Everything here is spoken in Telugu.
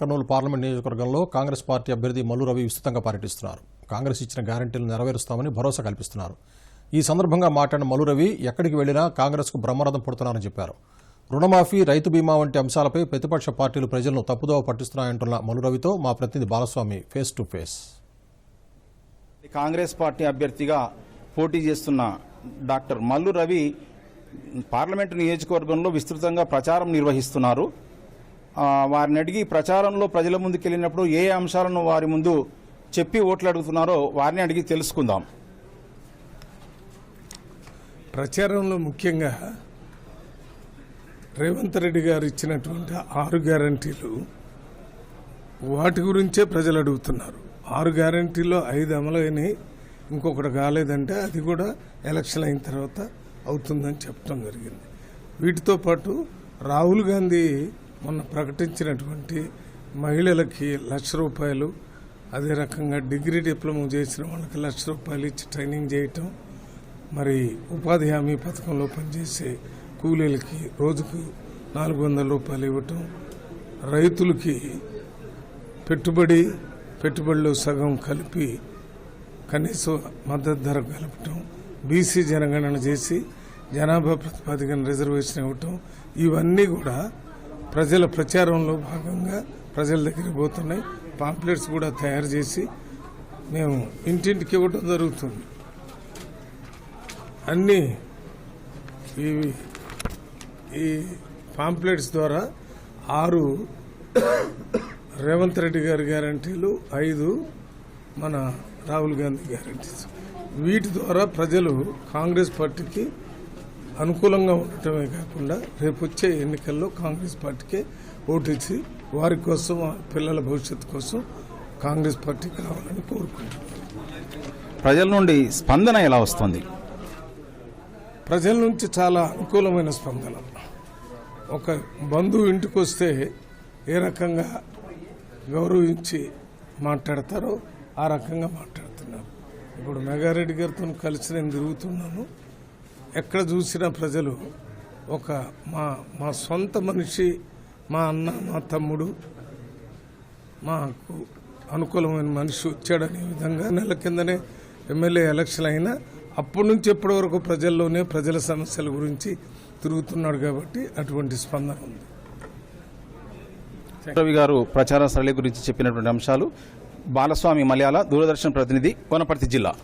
కర్నూలు పార్లమెంట్ నియోజకవర్గంలో కాంగ్రెస్ పార్టీ అభ్యర్థి మల్లు రవి విస్తృతంగా పర్యటిస్తున్నారు. కాంగ్రెస్ ఇచ్చిన గ్యారంటీలు నెరవేరుస్తామని భరోసా కల్పిస్తున్నారు. ఈ సందర్భంగా మాట్లాడిన మల్లు రవి ఎక్కడికి వెళ్ళినా కాంగ్రెస్కు బ్రహ్మరథం పుడుతున్నారని చెప్పారు. రుణమాఫీ రైతు బీమా వంటి అంశాలపై ప్రతిపక్ష పార్టీలు ప్రజలను తప్పుదోవ పట్టిస్తున్నాయంటున్న మల్లు రవితో మా ప్రతినిధి Balaswamy face to face. Congress party అభ్యర్థిగా పోటీ చేస్తున్న డాక్టర్ మల్లు రవి పార్లమెంటు నియోజకవర్గంలో విస్తృతంగా ప్రచారం నిర్వహిస్తున్నారు. వారిని అడిగి ప్రచారంలో ప్రజల ముందుకు వెళ్ళినప్పుడు ఏ అంశాలను వారి ముందు చెప్పి ఓట్లు అడుగుతున్నారో వారిని అడిగి తెలుసుకుందాం. ప్రచారంలో ముఖ్యంగా రేవంత్ రెడ్డి గారు ఇచ్చినటువంటి ఆరు గ్యారంటీలు వాటి గురించే ప్రజలు అడుగుతున్నారు. ఆరు గ్యారంటీలో ఐదు అమలైనవి ఇంకొకటి కాలేదంటే అది కూడా ఎలక్షన్ అయిన తర్వాత అవుతుందని చెప్పడం జరిగింది. వీటితో పాటు రాహుల్ గాంధీ మొన్న ప్రకటించినటువంటి మహిళలకి లక్ష రూపాయలు అదే రకంగా డిగ్రీ డిప్లొమా చేసిన వాళ్ళకి లక్ష రూపాయలు ఇచ్చి ట్రైనింగ్ చేయటం మరి ఉపాధి హామీ పథకంలో పనిచేసే కూలీలకి రోజుకు నాలుగు వందల రూపాయలు ఇవ్వటం రైతులకి పెట్టుబడి పెట్టుబడిలో సగం కలిపి కనీస మద్దతు ధర కలపటం బీసీ జనగణన చేసి జనాభా ప్రతిపాదికన రిజర్వేషన్ ఇవ్వటం ఇవన్నీ కూడా ప్రజల ప్రచారంలో భాగంగా ప్రజల దగ్గరికి పోతున్నాయి. పాంప్లెట్స్ కూడా తయారు చేసి మేము ఇంటింటికి ఇవ్వటం జరుగుతుంది. అన్ని ఇవి ఈ పాంప్లెట్స్ ద్వారా ఆరు రేవంత్ రెడ్డి గారి గ్యారంటీలు ఐదు మన రాహుల్ గాంధీ గ్యారంటీస్. వీటి ద్వారా ప్రజలు కాంగ్రెస్ పార్టీకి అనుకూలంగా ఉండటమే కాకుండా రేపు వచ్చే ఎన్నికల్లో కాంగ్రెస్ పార్టీకే ఓటిచ్చి వారి కోసం పిల్లల భవిష్యత్తు కోసం కాంగ్రెస్ పార్టీ కావాలని కోరుకుంటున్నాను ప్రజల నుండి స్పందన ఎలా వస్తుంది? ప్రజల నుంచి చాలా అనుకూలమైన స్పందన. ఒక బంధువు ఇంటికి వస్తే ఏ రకంగా గౌరవించి మాట్లాడతారో ఆ రకంగా మాట్లాడుతున్నారు. ఇప్పుడు మెగారెడ్డి గారితో కలిసి నేను తిరుగుతున్నాను. ఎక్కడ చూసినా ప్రజలు ఒక మా మా సొంత మనిషి మా అన్న మా తమ్ముడు మాకు అనుకూలమైన మనిషి వచ్చాడనే విధంగా నెల కిందనే ఎమ్మెల్యే ఎలక్షన్ అయినా అప్పటి నుంచి ఎప్పటి వరకు ప్రజల్లోనే ప్రజల సమస్యల గురించి తిరుగుతున్నాడు కాబట్టి అటువంటి స్పందన ఉంది. రవి గారు ప్రచార సరళి గురించి చెప్పినటువంటి అంశాలు. బాలస్వామి మలయాళ దూరదర్శన్ ప్రతినిధి కోనపర్తి జిల్లా.